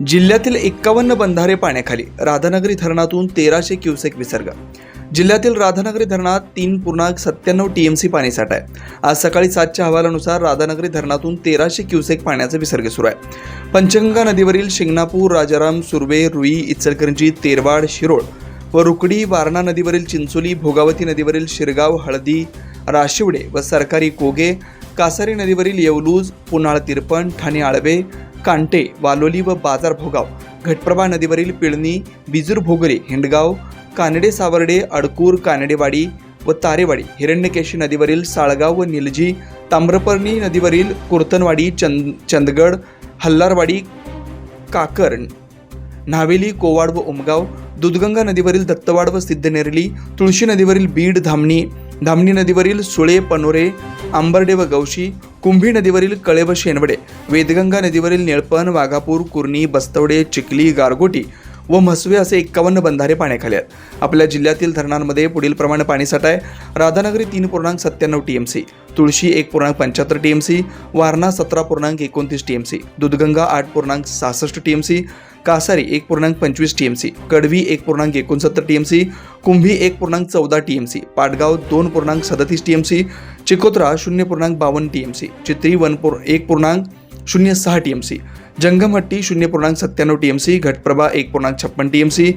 जिल्ह्यातील एक्कावन्न बंधारे पाण्याखाली राधानगरी धरणातून तेराशे क्युसेक विसर्ग. जिल्ह्यातील राधानगरी धरणात तीन पूर्णांक सत्त्याण्णव टी एम सी पाणीसाठा आहे. आज सकाळी सातच्या अहवालानुसार राधानगरी धरणातून तेराशे क्युसेक पाण्याचा विसर्ग सुरू आहे. पंचगंगा नदीवरील शिंगणापूर राजाराम सुर्वे रुई इचलकरंजी तेरवाड शिरोळ व रुकडी वारणा नदीवरील चिंचोली भोगावती नदीवरील शिरगाव हळदी राशिवडे व सरकारी कोगे कासारी नदीवरील येवलूज पुनाळ तिरपण ठाणे आळवे कांटे वालोली व बाजार भोगाव घटप्रभा नदीवरील पिळणी बिजूर भोगरे हिंडगाव कानडे सावर्डे अडकूर कानडेवाडी व तारेवाडी हिरण्यकेशी नदीवरील साळगाव व निलजी ताम्रपर्णी नदीवरील कुर्तनवाडी चंद चंदगड हल्लारवाडी काकर न्हावेली कोवाड व उमगाव दुधगंगा नदीवरील दत्तवाड व सिद्धनेरली तुळशी नदीवरील बीड धामणी धामणी नदीवरील सुळे पनोरे आंबर्डे व गवशी कुंभी नदीवरील कळे व शेनवडे वेदगंगा नदीवरील निळपण वाघापूर कुर्णी बस्तवडे चिखली गारगोटी व म्हसवे असे एक्कावन्न बंधारे पाण्याखाली आहेत. आपल्या जिल्ह्यातील धरणांमध्ये पुढील प्रमाणे पाणीसाठा आहे राधानगरी तीन पूर्णांक सत्त्याण्णव टी एम सी तुळशी एक पूर्णांक पंच्याहत्तर टी एम सी वारणा सतरा पूर्णांक एकोणतीस टी एम सी दूधगंगा आठ पूर्णांक सहासष्ट टी एम सी कासारी एक पूर्णांक पंचवीस टी एम सी कडवी एक पूर्णांक एकोणसत्तर टी एम सी कुंभी एक पूर्णांक चौदा टी एम सी पाटगाव दोन पूर्णांक सदतीस टी एम सी चिकोत्रा शून्य पूर्णांक बावन्न टी एम सी चित्री वन पूर एक पूर्णांक शून्य सहा टी एम सी जंगमहट्टी शून्य पूर्णांक सत्त्याण्णव टी एम सी घटप्रभा एक पूर्णांक छप्पन टी एम सी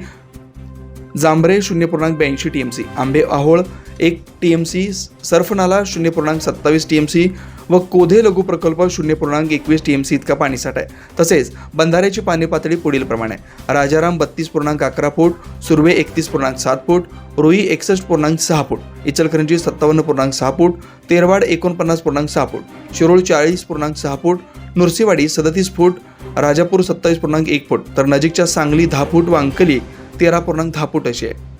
जांभरे शून्य पूर्णांक ब्याऐंशी टी एम सी आंबे आहोळ एक टी एम सी सर्फनाला शून्य पूर्णांक सत्तावीस टी एम सी व कोधे लघु प्रकल्प शून्य पूर्णांक एकवीस टी एम सी इतका पाणीसाठा आहे. तसेच बंधाऱ्याची पाणी पातळी पुढील प्रमाणे राजाराम बत्तीस पूर्णांक अकरा फूट सुर्वे एकतीस पूर्णांक सात फूट रोई एकसष्ट पूर्णांक सहा फूट इचलकरंजी सत्तावन्न पूर्णांक सहा फूट तेरवाड एकोणपन्नास पूर्णांक सहा फूट शिरोळ चाळीस पूर्णांक सहा फूट नुरसीवाडी सदतीस फूट राजापूर सत्तावीस पूर्णांक एक फूट तर नजीकच्या सांगली दहा फूट वांकली तेरा पूर्णांक दहा फूट अशी आहे.